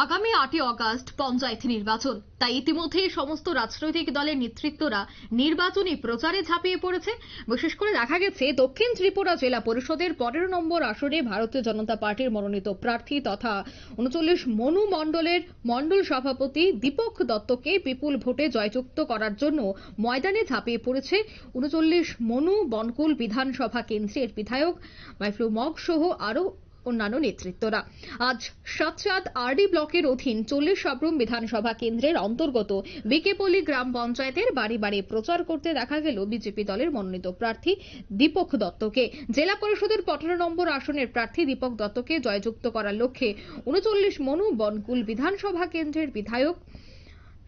আগামী আটই অগস্ট পঞ্চায়েত নির্বাচন। তাই ইতিমধ্যেই সমস্ত রাজনৈতিক দলের নেতৃত্বরা নির্বাচনী প্রচারে ঝাঁপিয়ে পড়েছে। বিশেষ করে দেখা গেছে, দক্ষিণ ত্রিপুরা জেলা পরিষদের পনেরো নম্বর আসনে ভারতীয় জনতা পার্টির মনোনীত প্রার্থী তথা উনচল্লিশ মনু মণ্ডলের মণ্ডল সভাপতি দীপক দত্তকে বিপুল ভোটে জয়যুক্ত করার জন্য ময়দানে ঝাঁপিয়ে পড়েছে উনচল্লিশ মনু বনকুল বিধানসভা কেন্দ্রের বিধায়ক। মাইফ্লু মগ সহ আরও অন্যান্য নেতৃত্বরা। আজ সাতচাঁদ আরডি ব্লকের অধীন চল্লিশ সাবরুম বিধানসভা কেন্দ্রের অন্তর্গত বিকেপল্লী গ্রাম পঞ্চায়েতের বাড়ি বাড়ি প্রচার করতে দেখা গেল বিজেপি দলের মনোনীত প্রার্থী দীপক দত্তকে। জেলা পরিষদের পনেরো নম্বর আসনের প্রার্থী দীপক দত্তকে জয়যুক্ত করার লক্ষ্যে উনচল্লিশ মনু বনকুল বিধানসভা কেন্দ্রের বিধায়ক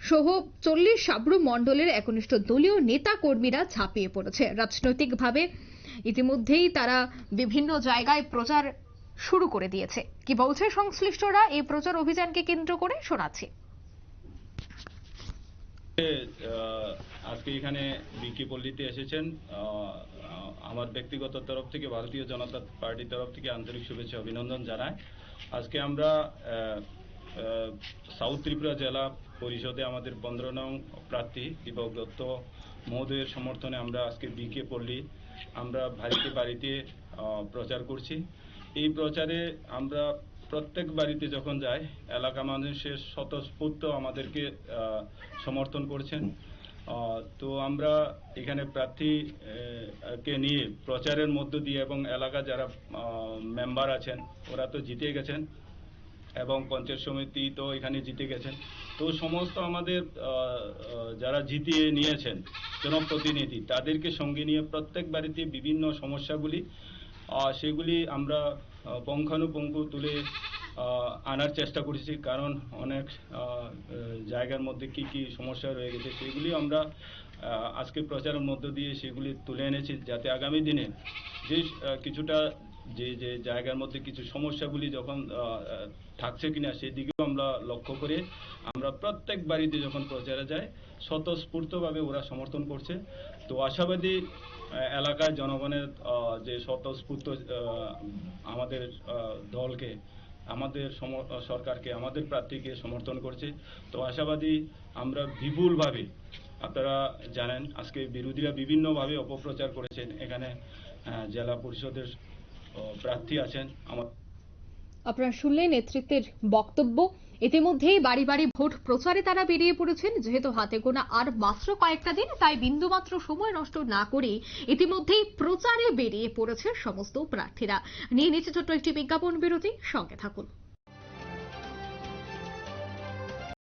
সহ চল্লিশ সাবরুম মণ্ডলের একনিষ্ঠ দলীয় নেতা কর্মীরা ঝাঁপিয়ে পড়েছে। রাজনৈতিকভাবে ইতিমধ্যেই তারা বিভিন্ন জায়গায় প্রচার শুরু করে দিয়েছে। কি বলছে সংশ্লিষ্টরা? এই প্রচার অভিযানকে কেন্দ্র করে শোনাচ্ছি। আজকে এখানে বিকি পল্লীতে এসেছেন। আমার ব্যক্তিগত তরফ থেকে, ভারতীয় জনতা পার্টির তরফ থেকে আন্তরিক শুভেচ্ছা, অভিনন্দন জানায় আজকে আমরা সাউথ ত্রিপুরা জেলা পরিষদে আমাদের পনেরো নং প্রার্থী দীপক দত্ত মহোদয়ের সমর্থনে আমরা আজকে বিকে পল্লী, আমরা বাড়িতে বাড়িতে প্রচার করছি। এই প্রচারে আমরা প্রত্যেক বাড়িতে যখন যাই, এলাকা মানুষের স্বতঃস্ফূর্ত আমাদেরকে সমর্থন করছেন। তো আমরা এখানে প্রার্থী কে নিয়ে প্রচারের মধ্য দিয়ে এবং এলাকা যারা মেম্বার আছেন, ওরা তো জিতে গেছেন এবং পঞ্চায়েত সমিতি তো এখানে জিতে গেছেন। তো সমস্ত আমাদের যারা জিতিয়ে নিয়েছেন, জনপ্রতিনিধি, তাদেরকে সঙ্গে নিয়ে প্রত্যেক বাড়িতে বিভিন্ন সমস্যাগুলি সেগুলি আমরা পুঙ্খানুপুঙ্খ তুলে আনার চেষ্টা করেছি, কারণ অনেক জায়গার মধ্যে কি কি সমস্যা রয়ে গেছে সেগুলি আমরা আজকে প্রচারের মধ্য দিয়ে সেগুলি তুলে এনেছি, যাতে আগামী দিনে যে কিছুটা যে যে জায়গার মধ্যে কিছু সমস্যাগুলি যখন থাকছে কিনা সেদিকেও আমরা লক্ষ্য করে আমরা প্রত্যেক বাড়িতে যখন প্রচারে যাই স্বতঃস্ফূর্তভাবে ওরা সমর্থন করছে। তো আশাবাদী এলাকার জনগণের যে স্বতঃস্ফূর্ত আমাদের দলকে, আমাদের সরকারকে, আমাদের প্রার্থীকে সমর্থন করছে। তো আশাবাদী আমরা বিপুলভাবে আপনারা জানেন, আজকে বিরোধীরা বিভিন্নভাবে অপপ্রচার করেছেন। এখানে জেলা পরিষদের প্রার্থী আছেন। আমার আপনারা শুনলেন নেতৃত্বের বক্তব্য। ইতিমধ্যেই বাড়ি বাড়ি ভোট প্রচারে তারা বেরিয়ে পড়েছেন। যেহেতু হাতে গোনা আর মাত্র কয়েকটা দিন, তাই বিন্দুমাত্র সময় নষ্ট না করে ইতিমধ্যেই প্রচারে বেরিয়ে পড়েছে সমস্ত প্রার্থীরা। নিয়ে নিচ্ছে ছোট্ট একটি বিজ্ঞাপন বিরতি। সঙ্গে থাকুন।